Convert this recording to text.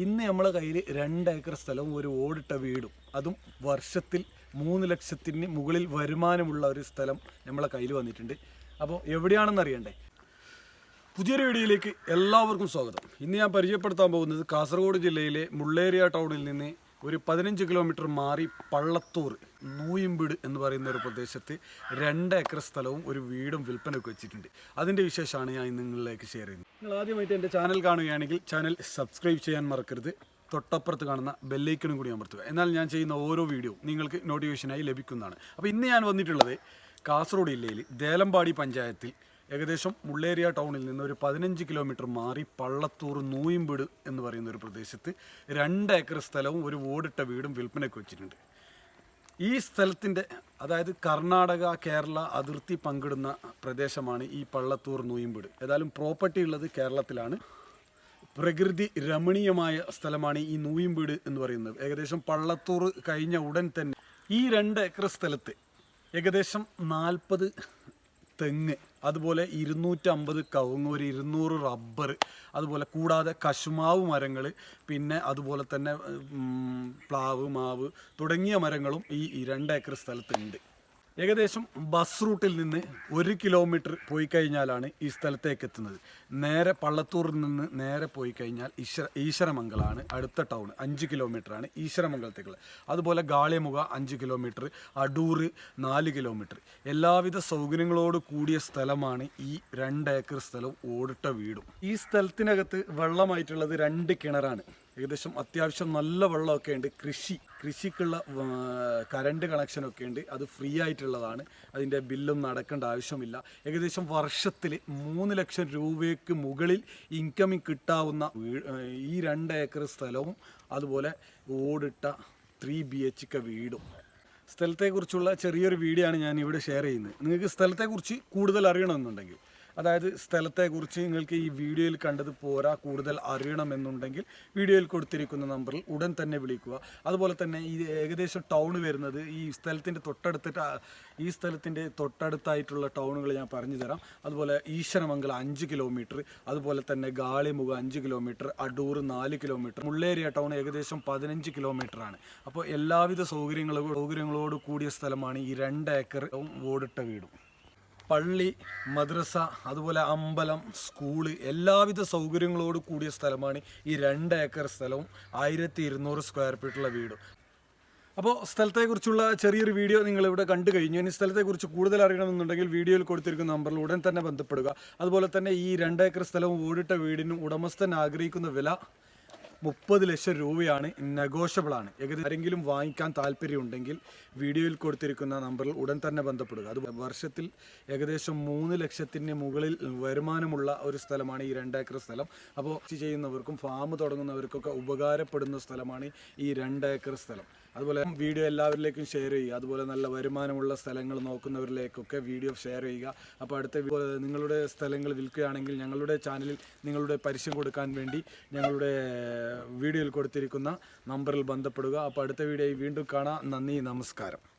ഇന്ന് നമ്മളെ കയ്യിൽ രണ്ട് ഏക്കർ സ്ഥലവും ഒരു ഓടിട്ട വീടും. അതും വർഷത്തിൽ മൂന്ന് ലക്ഷത്തിന് മുകളിൽ വരുമാനമുള്ള ഒരു സ്ഥലം നമ്മളെ കയ്യിൽ വന്നിട്ടുണ്ട്. അപ്പോൾ എവിടെയാണെന്ന് അറിയണ്ടേ? പുതിയൊരു വീഡിയോയിലേക്ക് എല്ലാവർക്കും സ്വാഗതം. ഇന്ന് ഞാൻ പരിചയപ്പെടുത്താൻ പോകുന്നത് കാസർഗോഡ് ജില്ലയിലെ മുള്ളേരിയ ടൗണിൽ നിന്ന് ഒരു പതിനഞ്ച് കിലോമീറ്റർ മാറി പള്ളത്തൂർ നൂയിമ്പീട് എന്ന് പറയുന്ന ഒരു പ്രദേശത്ത് രണ്ട് ഏക്കർ സ്ഥലവും ഒരു വീടും വിൽപ്പനയ്ക്ക് വെച്ചിട്ടുണ്ട്. അതിന്റെ വിശേഷമാണ് ഞാൻ നിങ്ങളിലേക്ക് ഷെയർ ചെയ്യുന്നത്. നിങ്ങൾ ആദ്യമായിട്ട് എന്റെ ചാനൽ കാണുകയാണെങ്കിൽ ചാനൽ സബ്സ്ക്രൈബ് ചെയ്യാൻ മറക്കരുത്. തൊട്ടപ്പുറത്ത് കാണുന്ന ബെല്ലൈക്കണും കൂടി അമർത്തുക. എന്നാൽ ഞാൻ ചെയ്യുന്ന ഓരോ വീഡിയോ നിങ്ങൾക്ക് നോട്ടിഫിക്കേഷനായി ലഭിക്കുന്നതാണ്. അപ്പോൾ ഇന്ന് ഞാൻ വന്നിട്ടുള്ളത് കാസർഗോഡ് ജില്ലയിൽ ദേലമ്പാടി പഞ്ചായത്തിൽ ഏകദേശം മുള്ളേരിയ ടൗണിൽ നിന്ന് ഒരു പതിനഞ്ച് കിലോമീറ്റർ മാറി പള്ളത്തൂർ നൂയിമ്പീട് എന്ന് പറയുന്ന ഒരു പ്രദേശത്ത് രണ്ട് ഏക്കർ സ്ഥലവും ഒരു ഓടിട്ട വീടും വിൽപ്പനയ്ക്ക് വെച്ചിട്ടുണ്ട്. ഈ സ്ഥലത്തിന്റെ അതായത് കർണാടക കേരള അതിർത്തി പങ്കിടുന്ന പ്രദേശമാണ് ഈ പള്ളത്തൂർ നൂയിമ്പീട് ഏതായാലും പ്രോപ്പർട്ടി ഉള്ളത് കേരളത്തിലാണ്. പ്രകൃതി രമണീയമായ സ്ഥലമാണ് ഈ നൂയിമ്പീട് എന്ന് പറയുന്നത്. ഏകദേശം പള്ളത്തൂർ കഴിഞ്ഞ ഉടൻ തന്നെ ഈ രണ്ട് ഏക്കർ സ്ഥലത്ത് ഏകദേശം നാൽപ്പത് തെങ്ങ് അതുപോലെ ഇരുന്നൂറ്റമ്പത് കവുങ്ങ് ഒരു ഇരുന്നൂറ് റബ്ബർ അതുപോലെ കൂടാതെ കശുമാവ് മരങ്ങൾ പിന്നെ അതുപോലെ തന്നെ പ്ലാവ് മാവ് തുടങ്ങിയ മരങ്ങളും ഈ രണ്ട് ഏക്കർ സ്ഥലത്തുണ്ട്. ഏകദേശം ബസ് റൂട്ടിൽ നിന്ന് ഒരു കിലോമീറ്റർ പോയി കഴിഞ്ഞാലാണ് ഈ സ്ഥലത്തേക്ക് എത്തുന്നത്. നേരെ പള്ളത്തൂറിൽ നിന്ന് നേരെ പോയി കഴിഞ്ഞാൽ ഈശ്വര ഈശ്വരമംഗലാണ് അടുത്ത ടൗൺ അഞ്ച് കിലോമീറ്ററാണ് ഈശ്വരമംഗലത്തേക്കുള്ളത്. അതുപോലെ ഗാളിയമുഖ അഞ്ച് കിലോമീറ്റർ അടൂർ നാല് കിലോമീറ്റർ. എല്ലാവിധ സൗകര്യങ്ങളോട് കൂടിയ സ്ഥലമാണ് ഈ രണ്ട് ഏക്കർ സ്ഥലവും ഓടിട്ട വീടും. ഈ സ്ഥലത്തിനകത്ത് വെള്ളമായിട്ടുള്ളത് രണ്ട് കിണറാണ്. ഏകദേശം അത്യാവശ്യം നല്ല വെള്ളമൊക്കെ ഉണ്ട്. കൃഷി കൃഷിക്കുള്ള കറണ്ട് കണക്ഷനൊക്കെ ഉണ്ട്. അത് ഫ്രീ ആയിട്ടുള്ളതാണ്. അതിന്റെ ബില്ലും നടക്കേണ്ട ആവശ്യമില്ല. ഏകദേശം വർഷത്തിൽ മൂന്ന് ലക്ഷം രൂപയ്ക്ക് മുകളിൽ ഇൻകമിങ് കിട്ടാവുന്ന ഈ രണ്ട് ഏക്കർ സ്ഥലവും അതുപോലെ ഓടിട്ട ത്രീ ബി എച്ച് കെ വീടും. സ്ഥലത്തെക്കുറിച്ചുള്ള ചെറിയൊരു വീഡിയോ ആണ് ഞാൻ ഇവിടെ ഷെയർ ചെയ്യുന്നത്. നിങ്ങൾക്ക് സ്ഥലത്തെക്കുറിച്ച് കൂടുതൽ അറിയണമെന്നുണ്ടെങ്കിൽ അതായത് സ്ഥലത്തെക്കുറിച്ച് നിങ്ങൾക്ക് ഈ വീഡിയോയിൽ കണ്ടത് പോരാ കൂടുതൽ അറിയണമെന്നുണ്ടെങ്കിൽ വീഡിയോയിൽ കൊടുത്തിരിക്കുന്ന നമ്പറിൽ ഉടൻ തന്നെ വിളിക്കുക. അതുപോലെ തന്നെ ഈ ഏകദേശം ടൗൺ വരുന്നത് ഈ സ്ഥലത്തിന്റെ തൊട്ടടുത്തിട്ട് ഈ സ്ഥലത്തിന്റെ തൊട്ടടുത്തായിട്ടുള്ള ടൗണുകൾ ഞാൻ പറഞ്ഞു തരാം. അതുപോലെ ഈശ്വരമംഗലം അഞ്ച് കിലോമീറ്റർ അതുപോലെ തന്നെ ഗാളിമുഖ അഞ്ച് കിലോമീറ്റർ അടൂർ നാല് കിലോമീറ്റർ. മുള്ളേരിയ ടൗൺ ഏകദേശം പതിനഞ്ച് കിലോമീറ്റർ ആണ് അപ്പോൾ എല്ലാവിധ സൗകര്യങ്ങളോ സൗകര്യങ്ങളോട് കൂടിയ സ്ഥലമാണ് ഈ രണ്ട് ഏക്കർ ഓടിട്ട വീടും. പള്ളി മദ്രസ അതുപോലെ അമ്പലം സ്കൂൾ എല്ലാവിധ സൗകര്യങ്ങളോട് കൂടിയ സ്ഥലമാണ് ഈ രണ്ട് ഏക്കർ സ്ഥലവും ആയിരത്തി ഇരുന്നൂറ് സ്ക്വയർ ഫീറ്റുള്ള വീടും. അപ്പോൾ സ്ഥലത്തെക്കുറിച്ചുള്ള ചെറിയൊരു വീഡിയോ നിങ്ങൾ ഇവിടെ കണ്ടു കഴിഞ്ഞു. ഇനി സ്ഥലത്തെക്കുറിച്ച് കൂടുതൽ അറിയണമെന്നുണ്ടെങ്കിൽ വീഡിയോയിൽ കൊടുത്തിരിക്കുന്ന നമ്പറിൽ ഉടൻ തന്നെ ബന്ധപ്പെടുക. അതുപോലെ തന്നെ ഈ രണ്ട് ഏക്കർ സ്ഥലവും ഓടിട്ട വീടിനും ഉടമസ്ഥൻ ആഗ്രഹിക്കുന്ന വില മുപ്പത് ലക്ഷം രൂപയാണ് നെഗോഷ്യബിൾ ആണ്. ഏകദേശം ആരെങ്കിലും വാങ്ങിക്കാൻ താല്പര്യമുണ്ടെങ്കിൽ വീഡിയോയിൽ കൊടുത്തിരിക്കുന്ന നമ്പറിൽ ഉടൻ തന്നെ ബന്ധപ്പെടുക. അത് വർഷത്തിൽ ഏകദേശം മൂന്ന് ലക്ഷത്തിന് മുകളിൽ വരുമാനമുള്ള ഒരു സ്ഥലമാണ് ഈ രണ്ട് ഏക്കർ സ്ഥലം. അപ്പോൾ കൃഷി ചെയ്യുന്നവർക്കും ഫാം തുടങ്ങുന്നവർക്കൊക്കെ ഉപകാരപ്പെടുന്ന സ്ഥലമാണ് ഈ രണ്ട് ഏക്കർ സ്ഥലം. അതുപോലെ വീഡിയോ എല്ലാവരിലേക്കും ഷെയർ ചെയ്യുക. അതുപോലെ നല്ല വരുമാനമുള്ള സ്ഥലങ്ങൾ നോക്കുന്നവരിലേക്കൊക്കെ വീഡിയോ ഷെയർ ചെയ്യുക. അപ്പോൾ അടുത്ത നിങ്ങളുടെ സ്ഥലങ്ങൾ വിൽക്കുകയാണെങ്കിൽ ഞങ്ങളുടെ ചാനലിൽ നിങ്ങളുടെ പരസ്യം കൊടുക്കാൻ വേണ്ടി ഞങ്ങളുടെ വീഡിയോയിൽ കൊടുത്തിരിക്കുന്ന നമ്പറിൽ ബന്ധപ്പെടുക. അപ്പോൾ അടുത്ത വീഡിയോയിൽ വീണ്ടും കാണാം. നന്ദി നമസ്കാരം.